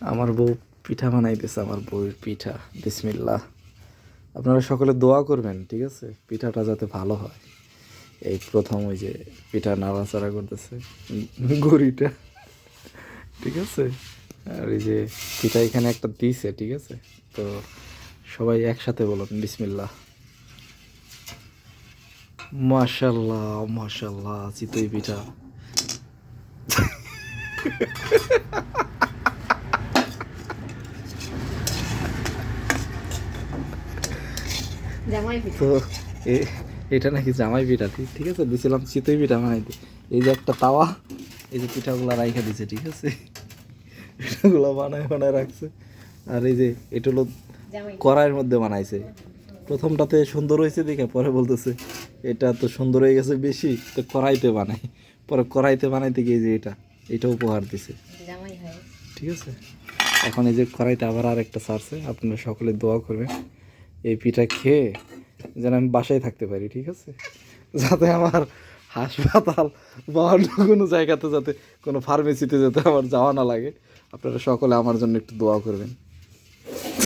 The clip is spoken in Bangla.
আমার বউ পিঠা বানাইতেছে, আমার বউয়ের পিঠা। বিসমিল্লাহ। আপনারা সকলে দোয়া করবেন, ঠিক আছে? পিঠাটা যাতে ভালো হয়। এই প্রথম ওই যে পিঠা নাড়াচাড়া করতেছে গড়িটা ঠিক আছে? আর এই যে পিঠা এখানে একটা দিছে, ঠিক আছে? তো সবাই একসাথে বলুন বিসমিল্লা মাশাল্লাহ মাশাল্লাহ চিতই পিঠা জামাই পিঠা তো এ- এটা নাকি জামাই পিঠা ঠিক- ঠিক আছে? দিছিলাম চিতই পিঠা বানাইতে। এই যে একটা তাওয়া এই যে পিঠাগুলো রাইখা দিছে ঠিক আছে? পিঠাগুলো বানায় বানায় রাখছে। আর এই যে এটা হলো কড়াইয়ের মধ্যে বানাইছে। প্রথমটাতে সুন্দর হয়েছে দেখে পরে বলতেছে এটা তো সুন্দর হয়ে গেছে বেশি তো কড়াইতে বানাই। পরে কড়াইতে বানাইতে গিয়ে যে এটা এটা উপহার দিছে। ঠিক আছে? এখন এই যে কড়াইতে আবার আর একটা সারছে আপনারা সকলে দোয়া করবেন। এই পিঠা খেয়ে যেন আমি বাসায় থাকতে পারি, ঠিক আছে? যাতে আমার হাসপাতাল বা অন্য কোনো জায়গাতে যাতে কোনো ফার্মেসিতে যাতে আমার যাওয়া না লাগে। আপনারা সকলে আমার জন্য একটু দোয়া করবেন।